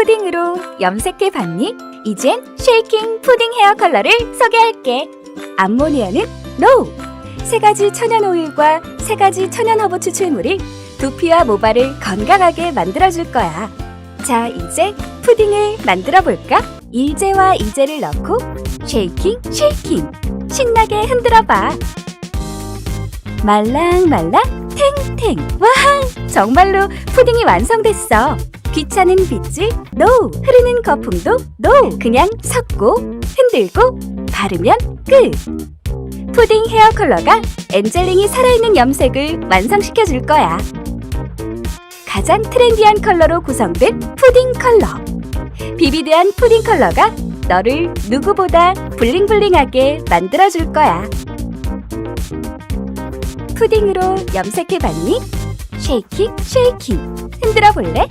푸딩으로 염색해 봤니? 이젠 쉐이킹 푸딩 헤어 컬러를 소개할게. 암모니아는 노! 세 가지 천연 오일과 세 가지 천연 허브 추출물이 두피와 모발을 건강하게 만들어줄 거야. 자, 이제 푸딩을 만들어 볼까? 일제와 이제를 넣고 쉐이킹, 쉐이킹. 신나게 흔들어 봐. 말랑말랑 탱탱. 와! 정말로 푸딩이 완성됐어. 귀찮은 빗질 노. 흐르는 거품도 노. 그냥 섞고 흔들고 바르면 끝. 푸딩 헤어 컬러가 엔젤링이 살아있는 염색을 완성시켜 줄 거야. 가장 트렌디한 컬러로 구성된 푸딩 컬러. 비비드한 푸딩 컬러가 너를 누구보다 블링블링하게 만들어 줄 거야. 푸딩으로 염색해 봤니? 쉐이킹 쉐이킹. 흔들어 볼래?